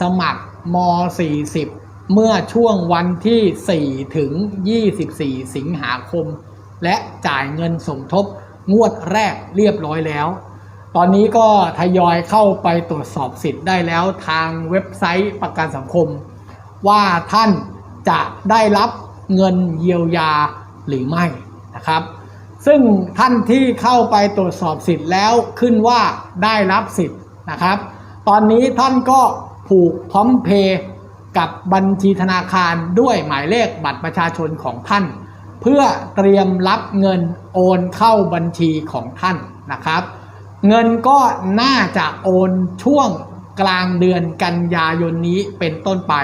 สมัครม 40 เมื่อช่วงวันที่ 4 ถึง 24 สิงหาคม และจ่ายเงินสมทบงวดแรกเรียบร้อยแล้ว ตอนนี้ก็ทยอยเข้าไปตรวจสอบสิทธิ์ได้แล้วทางเว็บไซต์ประกันสังคม ว่าท่านจะได้รับเงินเยียวยาหรือไม่นะครับ ซึ่งท่านที่เข้าไปตรวจสอบสิทธิ์แล้วขึ้นว่าได้รับสิทธิ์นะครับ ตอนนี้ท่านก็ ผูกพร้อมเพย์กับบัญชีธนาคารด้วยหมายเลขบัตรประชาชนของท่าน เพื่อเตรียมรับเงินโอนเข้าบัญชีของท่านนะครับ เงินก็น่าจะโอนช่วงกลางเดือนกันยายนนี้เป็นต้นไป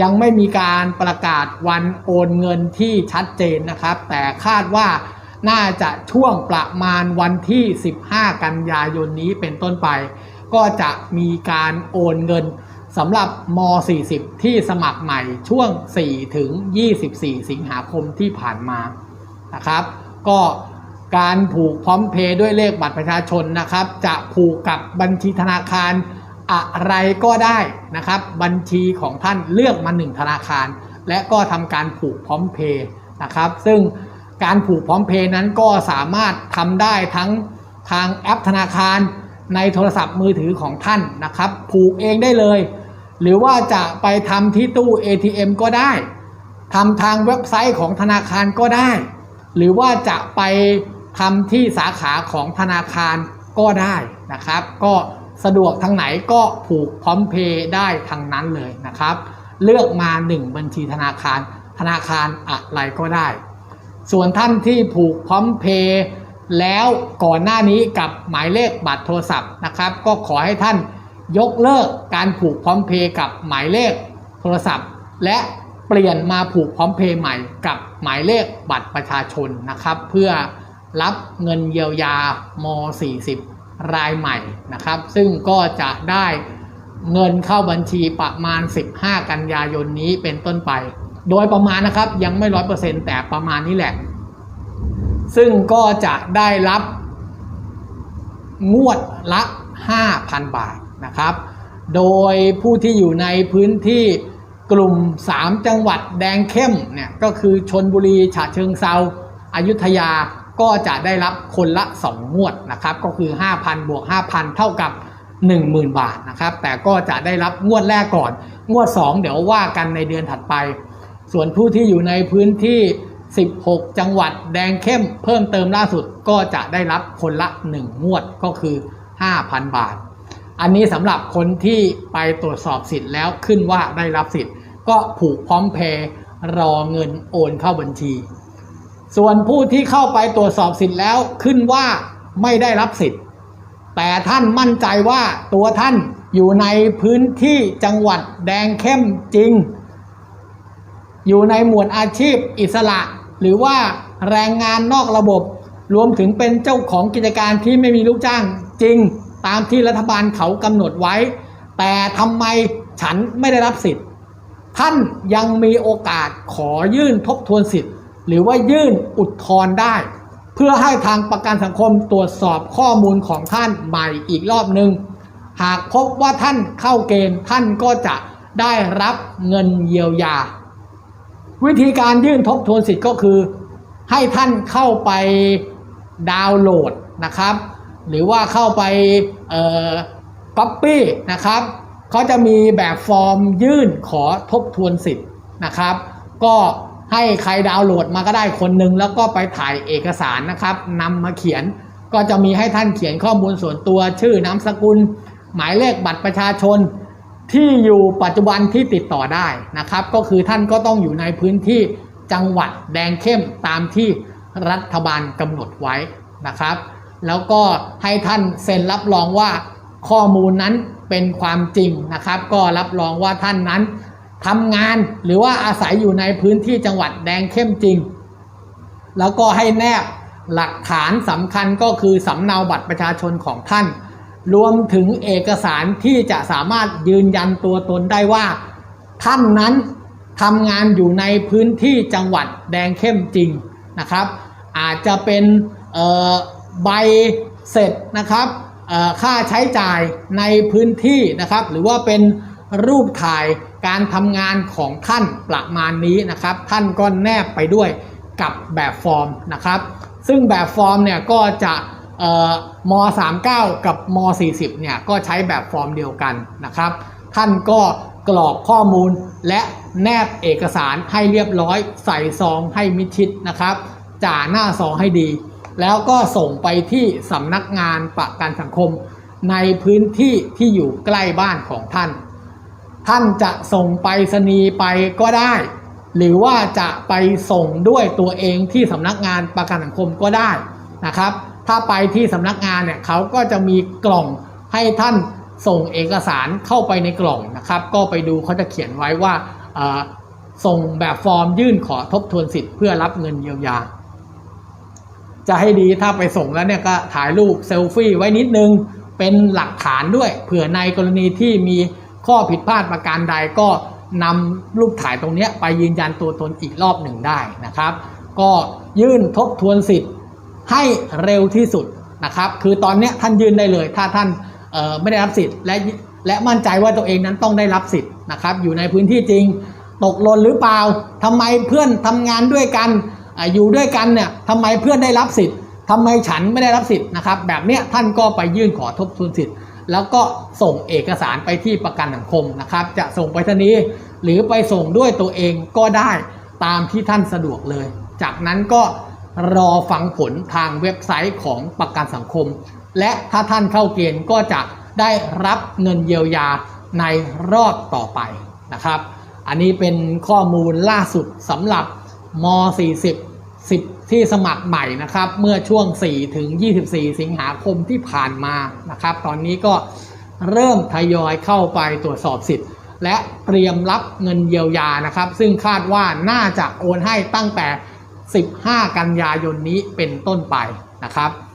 ยังไม่มีการประกาศวันโอนเงินที่ชัดเจนนะครับ แต่คาดว่าน่าจะช่วงประมาณวันที่ 15 กันยายนนี้เป็นต้นไป ก็จะมีการโอนเงินสำหรับม 40 ที่สมัครใหม่ช่วง 4 ถึง 24 สิงหาคมที่ผ่านมานะครับ ก็การผูกพร้อมเพย์ด้วยเลขบัตรประชาชนนะครับ จะผูกกับบัญชีธนาคารอะไรก็ได้นะครับ บัญชีของท่านเลือกมาหนึ่งธนาคาร และก็ทำการผูกพร้อมเพย์นะครับ ซึ่งการผูกพร้อมเพย์นั้นก็สามารถทำได้ทั้งทางแอปธนาคาร ในโทรศัพท์มือถือของท่านนะครับ ผูกเองได้เลย หรือว่าจะไปทำที่ตู้ ATM ก็ได้ทำทางเว็บไซต์ของธนาคารก็ได้ หรือว่าจะไปทำที่สาขาของธนาคารก็ได้นะครับ ก็สะดวกทางไหนก็ผูกพร้อมเพย์ได้ทางนั้นเลยนะครับ เลือกมา 1 บัญชีธนาคาร ธนาคารอะไรก็ได้ ส่วนท่านที่ผูกพร้อมเพย์ แล้วก่อนหน้านี้กับหมายเลขบัตรโทรศัพท์นะครับ ก็ขอให้ท่านยกเลิกการผูกพร้อมเพย์กับหมายเลขโทรศัพท์ และเปลี่ยนมาผูกพร้อมเพย์ใหม่กับหมายเลขบัตรประชาชนนะครับ เพื่อรับเงินเยียวยาม40 รายใหม่นะครับ ซึ่งก็จะได้เงินเข้าบัญชีประมาณ 15 กันยายนนี้เป็นต้นไป โดยประมาณนะครับยังไม่ร้อยเปอร์เซ็นต์แต่ประมาณนี้แหละ ซึ่งก็จะได้รับงวดละ 5,000 บาทนะครับ โดยผู้ที่อยู่ในพื้นที่กลุ่ม 3 จังหวัดแดงเข้มเนี่ยก็คือชนบุรีฉะเชิงเซาอายุทยาก็จะได้รับคนละ 2 งวดนะครับ ก็คือ 5,000 บวก 5,000 เท่ากับ 10,000 บาทนะครับ แต่ก็จะได้รับงวดแรกก่อน งวด 2 เดี๋ยวว่ากันในเดือนถัดไป ส่วนผู้ที่อยู่ในพื้นที่ 16 จังหวัดแดงเข้มเพิ่มเติมล่าสุดก็จะได้รับคนละ 1 งวดก็คือ 5,000 บาท อันนี้สำหรับคนที่ไปตรวจสอบสิทธิ์แล้วขึ้นว่าได้รับสิทธิ์ ก็ผูกพร้อมเพย์รอเงินโอนเข้าบัญชี ส่วนผู้ที่เข้าไปตรวจสอบสิทธิ์แล้วขึ้นว่าไม่ได้รับสิทธิ์ แต่ท่านมั่นใจว่าตัวท่านอยู่ในพื้นที่จังหวัดแดงเข้มจริง อยู่ในหมวดอาชีพอิสระ หรือว่าแรงงานนอกระบบ รวมถึงเป็นเจ้าของกิจการที่ไม่มีลูกจ้างจริง ตามที่รัฐบาลเขากำหนดไว้ แต่ทำไมฉันไม่ได้รับสิทธิ์ ท่านยังมีโอกาสขอยื่นทบทวนสิทธิ์ หรือว่ายื่นอุทธรณ์ได้ เพื่อให้ทางประกันสังคมตรวจสอบข้อมูลของท่านใหม่อีกรอบหนึ่งหากพบว่าท่านเข้าเกณฑ์ท่านก็จะได้รับเงินเยียวยา วิธีการยื่นทบทวนสิทธิ์ก็คือ ให้ท่านเข้าไปดาวน์โหลดนะครับ หรือว่าเข้าไปก๊อปปี้นะครับเขาจะมีแบบฟอร์มยื่นขอทบทวนสิทธิ์นะครับ ก็ให้ใครดาวน์โหลดมาก็ได้คนหนึ่งแล้วก็ไปถ่ายเอกสารนะครับนำมาเขียนก็จะมีให้ท่านเขียนข้อมูลส่วนตัวชื่อนามสกุล หมายเลขบัตรประชาชน ที่อยู่ปัจจุบันที่ติดต่อได้นะครับ ก็คือท่านก็ต้องอยู่ในพื้นที่จังหวัดแดงเข้มตามที่รัฐบาลกำหนดไว้นะครับ แล้วก็ให้ท่านเซ็นรับรองว่าข้อมูลนั้นเป็นความจริงนะครับ ก็รับรองว่าท่านนั้นทำงานหรือว่าอาศัยอยู่ในพื้นที่จังหวัดแดงเข้มจริง แล้วก็ให้แนบหลักฐานสำคัญก็คือสำเนาบัตรประชาชนของท่าน รวมถึงเอกสารที่จะสามารถยืนยันตัวตนได้ว่า ท่านนั้นทำงานอยู่ในพื้นที่จังหวัดแดงเข้มจริงนะครับ อาจจะเป็นใบเสร็จนะครับค่าใช้จ่ายในพื้นที่นะครับ หรือว่าเป็นรูปถ่ายการทำงานของท่านประมาณนี้นะครับ ท่านก็แนบไปด้วยกับแบบฟอร์มนะครับ ซึ่งแบบฟอร์มเนี่ยก็จะ ม 39 กับม 40 เนี่ยก็ใช้แบบฟอร์มเดียวกันนะครับ ท่านก็กรอกข้อมูลและแนบเอกสารให้เรียบร้อย ใส่ซองให้มิดชิดนะครับจ่าหน้าซองให้ดี แล้วก็ส่งไปที่สำนักงานประกันสังคม ในพื้นที่ที่อยู่ใกล้บ้านของท่าน ท่านจะส่งไปรษณีย์ไปก็ได้ หรือว่าจะไปส่งด้วยตัวเองที่สำนักงานประกันสังคมก็ได้นะครับ ถ้าไปที่สำนักงานเนี่ยเขาก็จะมีกล่องให้ท่านส่งเอกสารเข้าไปในกล่องนะครับ ก็ไปดูเขาจะเขียนไว้ว่าส่งแบบฟอร์มยื่นขอทบทวนสิทธิ์เพื่อรับเงินเยียวยา จะให้ดีถ้าไปส่งแล้วเนี่ยก็ถ่ายรูปเซลฟี่ไว้นิดนึงเป็นหลักฐานด้วยเผื่อในกรณีที่มีข้อผิดพลาดประการใดก็นำรูปถ่ายตรงนี้ไปยืนยันตัวตนอีกรอบหนึ่งได้นะครับ ก็ยื่นทบทวนสิทธิ์ ให้เร็วที่สุดนะครับ คือตอนนี้ท่านยื่นได้เลย ถ้าท่านไม่ได้รับสิทธิ์และและมั่นใจว่าตัวเองนั้นต้องได้รับสิทธิ์นะครับ อยู่ในพื้นที่จริง ตกหล่นหรือเปล่าทำไมเพื่อนทำงานด้วยกันออยู่ด้วยกันเนี่ยทำไมเพื่อนได้รับสิทธิ์ทำไมฉันไม่ได้รับสิทธิ์นะครับ แบบเนี้ยท่านก็ไปยื่นขอทบทวนสิทธิ์ แล้วก็ส่งเอกสารไปที่ประกันสังคมนะครับ จะส่งไปทนีย์หรือไปส่งด้วยตัวเองก็ได้ตามที่ท่านสะดวกเลย จากนั้นก็ รอฟังผลทางเว็บไซต์ของประกันสังคม และถ้าท่านเข้าเกณฑ์ก็จะได้รับเงินเยียวยาในรอบต่อไปนะครับ อันนี้เป็นข้อมูลล่าสุดสำหรับม 40 10 ที่สมัครใหม่นะครับ เมื่อช่วง 4 ถึง 24 สิงหาคมที่ผ่านมานะครับ ตอนนี้ก็เริ่มทยอยเข้าไปตรวจสอบสิทธิ์ และเตรียมรับเงินเยียวยานะครับ ซึ่งคาดว่าน่าจะโอนให้ตั้งแต่ 15 กันยายนนี้เป็นต้นไปนะครับ